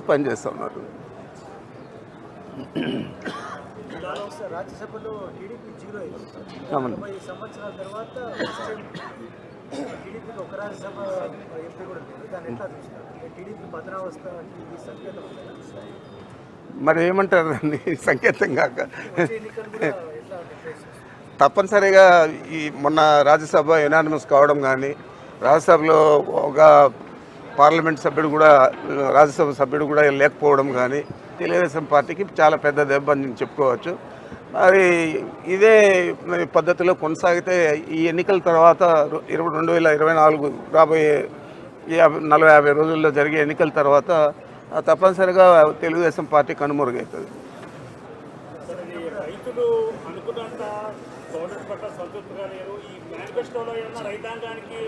కూడా పనిచేస్తూ ఉన్నారు. రాజ్యసభలో టీడీపీ జీరో సంవత్సరాల తర్వాత మరి ఏమంటారు? దాన్ని సంకేతం కాక. తప్పనిసరిగా ఈ మొన్న రాజ్యసభ ఎనానిమస్ కావడం కానీ రాజ్యసభలో ఒక పార్లమెంట్ సభ్యుడు కూడా రాజ్యసభ సభ్యుడు కూడా లేకపోవడం కానీ తెలుగుదేశం పార్టీకి చాలా పెద్ద దెబ్బ అని చెప్పుకోవచ్చు. మరి ఇదే పద్ధతిలో కొనసాగితే ఈ ఎన్నికల తర్వాత ఇరవై రెండు వేల ఇరవై నాలుగు రాబోయే యాభై నలభై యాభై రోజుల్లో జరిగే ఎన్నికల తర్వాత తప్పనిసరిగా తెలుగుదేశం పార్టీ కనుమరుగవుతుంది అనుకున్నంత గవర్నమెంట్ పట్ల సంతృప్తిగా లేరు ఈ మేనిఫెస్టోలో ఏమన్నా రైతాంగానికి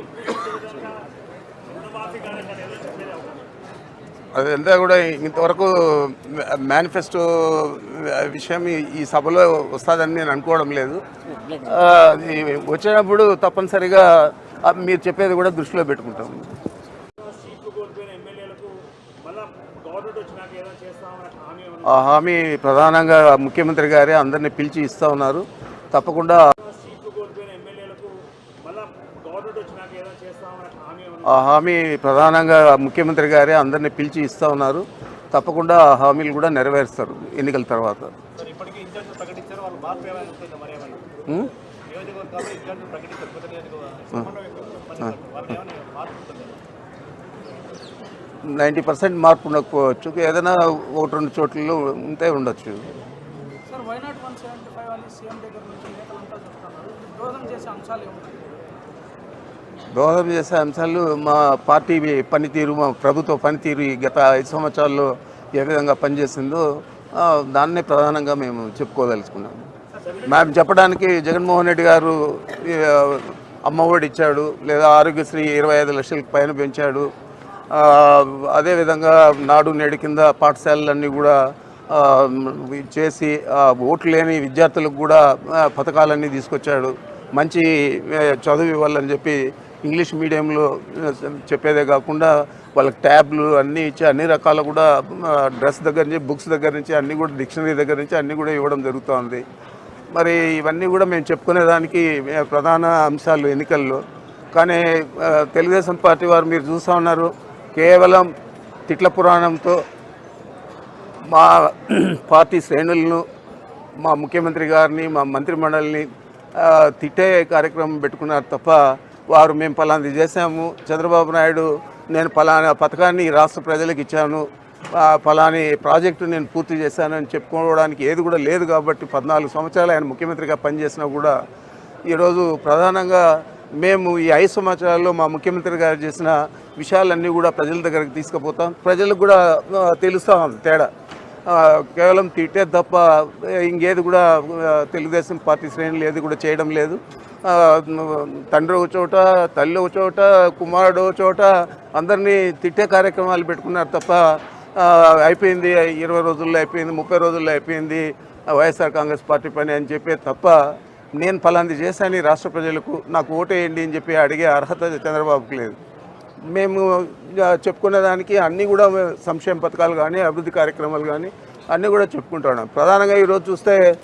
అదంతా కూడా ఇంతవరకు మేనిఫెస్టో విషయం ఈ- సభలో వస్తుందని నేను అనుకోవడం లేదు. అది వచ్చినప్పుడు తప్పనిసరిగా మీరు చెప్పేది కూడా దృష్టిలో పెట్టుకుంటాం. ఆ హామీ ప్రధానంగా ముఖ్యమంత్రి గారే అందరినీ పిలిచి ఇస్తూ ఉన్నారు. తప్పకుండా ఆ హామీ ప్రధానంగా ముఖ్యమంత్రి గారే అందరినీ పిలిచి ఇస్తూ ఉన్నారు. తప్పకుండా ఆ హామీలు కూడా నెరవేరుస్తారు ఎన్నికల తర్వాత. నైంటీ పర్సెంట్ మార్పు ఉండకపోవచ్చు. ఏదైనా ఒకటి రెండు చోట్లలో ఉంటే ఉండొచ్చు. Sir why not one seventy five అని సీఎం దగ్గర నుంచి నేతలంతా చెప్తున్నారు. దోహదం చేసే అంశాలు దోహదం చేసే అంశాలు మా పార్టీ పనితీరు మా ప్రభుత్వ పనితీరు గత ఐదు సంవత్సరాల్లో ఏ విధంగా పనిచేసిందో దాన్నే ప్రధానంగా మేము చెప్పుకోదలుచుకున్నాము మేము చెప్పడానికి జగన్మోహన్ రెడ్డి గారు అమ్మ అమ్మఒడి ఇచ్చాడు లేదా ఆరోగ్యశ్రీ ఇరవై ఐదు లక్షలకు పైన పెంచాడు అదేవిధంగా నాడు నేడు కింద పాఠశాలలన్నీ కూడా చేసి ఓట్లు లేని విద్యార్థులకు కూడా పథకాలన్నీ తీసుకొచ్చాడు. మంచి చదువు ఇవ్వాలని చెప్పి ఇంగ్లీష్ మీడియంలో చెప్పేదే కాకుండా వాళ్ళకి ట్యాబ్లు అన్నీ ఇచ్చి అన్ని రకాల కూడా డ్రెస్ దగ్గర నుంచి బుక్స్ దగ్గర నుంచి అన్నీ కూడా డిక్షనరీ దగ్గర నుంచి అన్నీ కూడా ఇవ్వడం జరుగుతోంది. మరి ఇవన్నీ కూడా మేము చెప్పుకునేదానికి ప్రధాన అంశాలు ఎన్నికల్లో. కానీ తెలుగుదేశం పార్టీ వారు మీరు చూస్తూ ఉన్నారు కేవలం తిట్ల పురాణంతో మా పార్టీ శ్రేణులను మా ముఖ్యమంత్రి గారిని మా మంత్రిమండలిని తిట్టే కార్యక్రమం పెట్టుకున్నారు తప్ప వారు మేము పలాంది చేశాము. చంద్రబాబు నాయుడు నేను పలానా పథకాన్ని రాష్ట్ర ప్రజలకు ఇచ్చాను. ఫలాని పలాని ప్రాజెక్టు నేను పూర్తి చేశాను అని చెప్పుకోవడానికి ఏది కూడా లేదు కాబట్టి పద్నాలుగు సంవత్సరాలు ఆయన ముఖ్యమంత్రిగా పనిచేసినా కూడా ఈరోజు ప్రధానంగా మేము ఈ ఐదు సంవత్సరాల్లో మా ముఖ్యమంత్రి గారు చేసిన విషయాలన్నీ కూడా ప్రజల దగ్గరికి తీసుకుపోతాం. ప్రజలకు కూడా తెలుస్తాం తేడా. కేవలం తిట్టే తప్ప ఇంకేది కూడా తెలుగుదేశం పార్టీ శ్రేణులు ఏది కూడా చేయడం లేదు. తండ్రి ఒక చోట తల్లి ఒక చోట కుమారుడు ఒక చోట అందరినీ తిట్టే కార్యక్రమాలు పెట్టుకున్నారు తప్ప అయిపోయింది ఇరవై రోజుల్లో అయిపోయింది ముప్పై రోజుల్లో అయిపోయింది వైఎస్ఆర్ కాంగ్రెస్ పార్టీ పని అని చెప్పే తప్ప నేను ఫలాంది చేశాను ఈ రాష్ట్ర ప్రజలకు నాకు ఓటేయండి అని చెప్పి అడిగే అర్హత చంద్రబాబుకి లేదు. మేము చెప్పుకున్న చెప్పుకునే దానికి అన్నీ కూడా సంక్షేమ పథకాలు కానీ అభివృద్ధి కార్యక్రమాలు కానీ అన్నీ కూడా చెప్పుకుంటున్నాం ప్రధానంగా ఈరోజు చూస్తే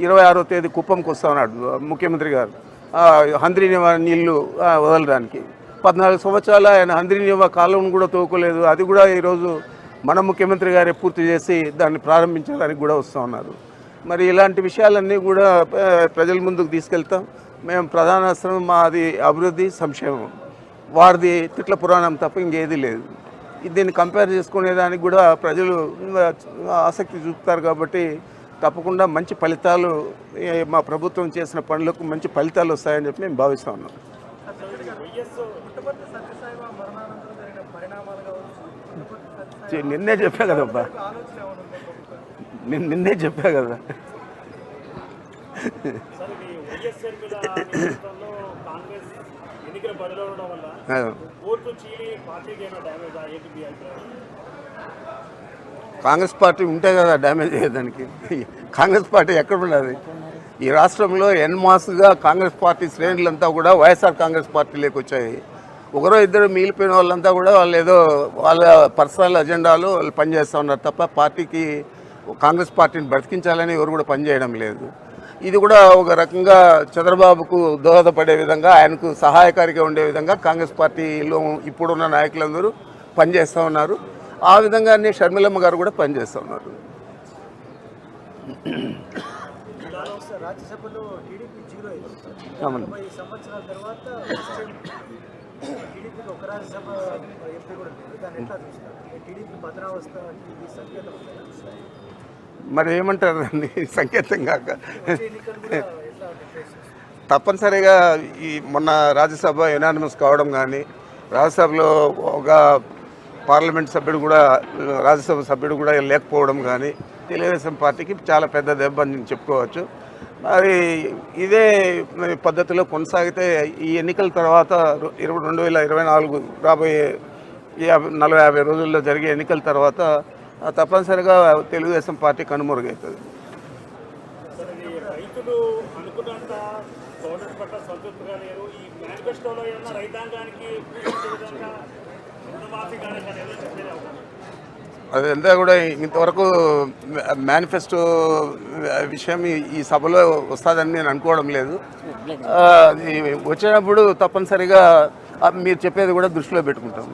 ఇరవై ఆరో తేదీ కుప్పంకి వస్తూ ఉన్నాడు ముఖ్యమంత్రి గారు. ఆ, హంద్రీనివా నీళ్ళు వదలడానికి. పద్నాలుగు సంవత్సరాలు ఆయన హంద్రీనివా కాలువను కూడా తోకలేదు. అది కూడా ఈరోజు మన ముఖ్యమంత్రి గారే పూర్తి చేసి దాన్ని ప్రారంభించడానికి కూడా వస్తూ ఉన్నారు. మరి ఇలాంటి విషయాలన్నీ కూడా ప్రజల ముందుకు తీసుకెళ్తాం. మేము ప్రధాన అస్త్రం మాది అభివృద్ధి సంక్షేమం. వారిది తిట్ల పురాణం తప్ప ఇంకేది లేదు. దీన్ని కంపేర్ చేసుకునేదానికి కూడా ప్రజలు ఆసక్తి చూపుతారు కాబట్టి తప్పకుండా మంచి ఫలితాలు మా ప్రభుత్వం చేసిన పనులకు మంచి ఫలితాలు వస్తాయని చెప్పి మేము భావిస్తా ఉన్నాం నిన్నే చెప్పా కదబ్బా. నిన్నే చెప్పా కదా సరే ఈ వైఎస్ షర్మిల నేతృత్వంలో కాంగ్రెస్ పార్టీ ఉంటే కదా డ్యామేజ్ అయ్యేదానికి. కాంగ్రెస్ పార్టీ ఎక్కడ ఉన్నది ఈ రాష్ట్రంలో ఎన్మాస్గా కాంగ్రెస్ పార్టీ శ్రేణులంతా కూడా వైఎస్ఆర్ కాంగ్రెస్ పార్టీలోకి వచ్చాయి. ఒకరో ఇద్దరు మిగిలిపోయిన వాళ్ళంతా కూడా వాళ్ళు ఏదో వాళ్ళ పర్సనల్ అజెండాలు వాళ్ళు పనిచేస్తూ ఉన్నారు తప్ప పార్టీకి కాంగ్రెస్ పార్టీని బ్రతికించాలని ఎవరు కూడా పనిచేయడం లేదు. ఇది కూడా ఒక రకంగా చంద్రబాబుకు దోహదపడే విధంగా ఆయనకు సహాయకారిగా ఉండే విధంగా కాంగ్రెస్ పార్టీలో ఇప్పుడున్న నాయకులందరూ పనిచేస్తూ ఉన్నారు. ఆ విధంగానే షర్మిలమ్మ గారు కూడా పనిచేస్తూ ఉన్నారు. మరి ఏమంటారు? దాన్ని సంకేతం కాక. తప్పనిసరిగా ఈ మొన్న రాజ్యసభ ఎనానిమస్ కావడం కానీ రాజ్యసభలో ఒక పార్లమెంట్ సభ్యుడు కూడా రాజ్యసభ సభ్యుడు కూడా లేకపోవడం కానీ తెలుగుదేశం పార్టీకి చాలా పెద్ద దెబ్బ అని చెప్పుకోవచ్చు. మరి ఇదే మరి పద్ధతిలో కొనసాగితే ఈ ఎన్నికల తర్వాత ఇరవై రెండు వేల ఇరవై నాలుగు రాబోయే యాభై నలభై యాభై రోజుల్లో జరిగే ఎన్నికల తర్వాత తప్పనిసరిగా తెలుగుదేశం పార్టీ కనుమరుగవుతుంది అదంతా కూడా ఇంతవరకు మేనిఫెస్టో విషయం ఈ- సభలో వస్తుందని నేను అనుకోవడం లేదు. వచ్చినప్పుడు తప్పనిసరిగా మీరు చెప్పేది కూడా దృష్టిలో పెట్టుకుంటాం.